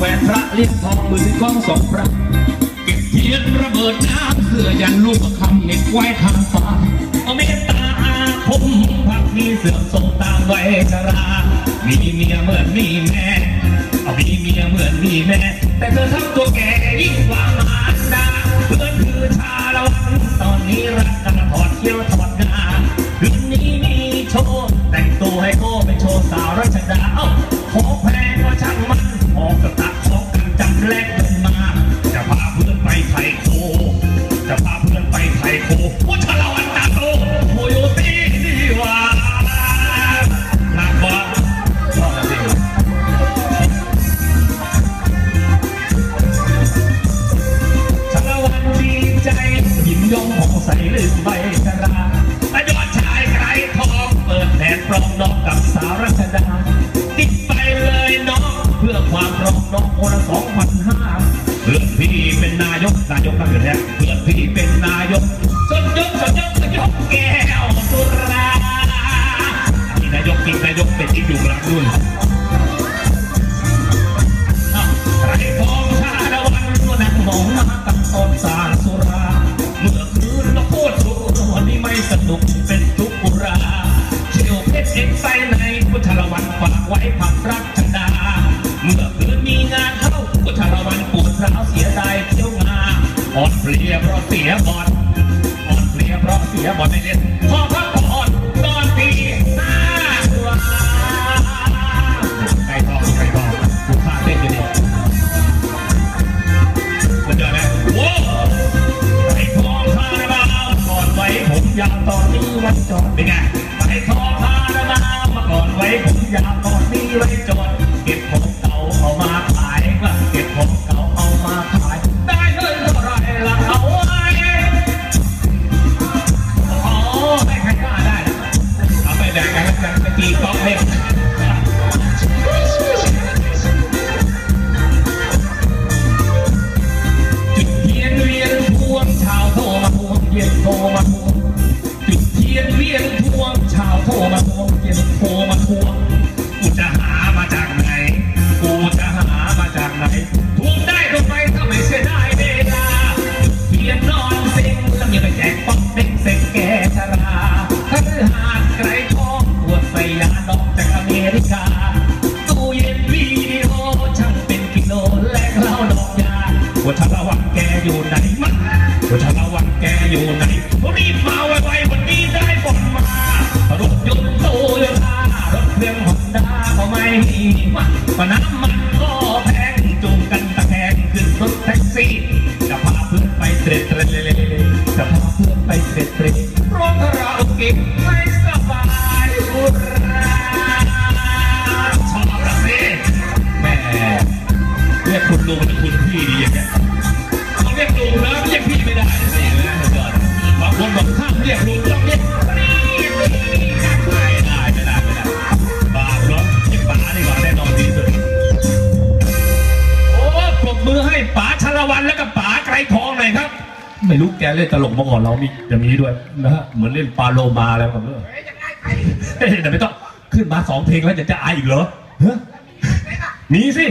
แหวนพระเลี่ยมทองมือกล้องสองพระเก็บเทียนระเบิดน้ำเสื้อยันลูกประคำเหน็บไว้ทางฟ้าเอาเมตตาอาคมพักมีเสื่อมทรงตามไว้ชรา มีเมียเหมือนมีแม่เอามีเมียเหมือนมีแม่ แต่เธอทำตัวแก่ยิ่งกว่ามารดาเพื่อนคือชาละวันตอนนี้รักกันถอดเขี้ยวถอดงาคืนนี้มีโชว์แต่งตัวให้โก้เป็นโชว์สาวรัชดาเอ้าขอาวรัชดา ติดไปเลยน้องเพื่อความรองน้องคนละสองพันห้าเพื่อพี่เป็นนายกนายกนั่นคือแท้เพื่อพี่เป็นนายกสนยกสนยกสนยกแก้วสุราที่นายกจริงนายกเป็นที่อยู่หลังนู่นไรทองชาละวันก็นั่งมองหน้ากันตอนสารสุราเมื่อคืนเราพูดถูกวันนี้ไม่สนุกเป็นทุกข์ราเชี่ยวเพชรเอ็กไซนพุทธละ วันฝากไว้ผักรักชดา เมื่อคืนมีงานเข้าพุทธละวันปวดร้าวเสียดายเที่ยวงาอ่อนเพลียเพราะเสียบอลอ่อนเพลียเพราะเสียบอลไม่เล่นพอพักผ่อนตอนตีห้าตัวไก่ทองไก่ทองกูฆ่าเต้นอยู่เนี่ยมันเจอไหมโว้ไอ้ทองคาราบาวก่อนไว้ผมยาวตอนนี้ไว้จอดเป็นไง มันว่าชาละวันแกอยู่ไหนรีบมาไวๆวันนี้ได้ฝนมารถยนต์โตโยต้ารถเครื่องฮอนด้าก็ไม่มีมันปน้ำมันก็แพงจูงกันตะแคงขึ้นรถแท็กซี่จะพาเพื่อนไปเตร็ดเตร็ดเลยจะพาเพื่อนไปเตร็ดเตร็ด รียกลุงต้องเรียกไม่ได้ไม่ได้ไม่ได้บาปเนาะเรียกป๋าดีกว่าแน่นอนดีสุดโอ้ปรบมือให้ป๋าชาละวันแล้วก็ป๋าไกรทองหน่อยครับ ไม่รู้แกเล่นตลกมาก่อนเรามีอย่างนี้ด้วยนะฮะเหมือนเล่นปลาโลมาแล้วแบบนี้เฮ้ยแต่ไม่ต้องขึ้นมาสองเพลงแล้วจะจะอายอีกเหรอฮะมีสิ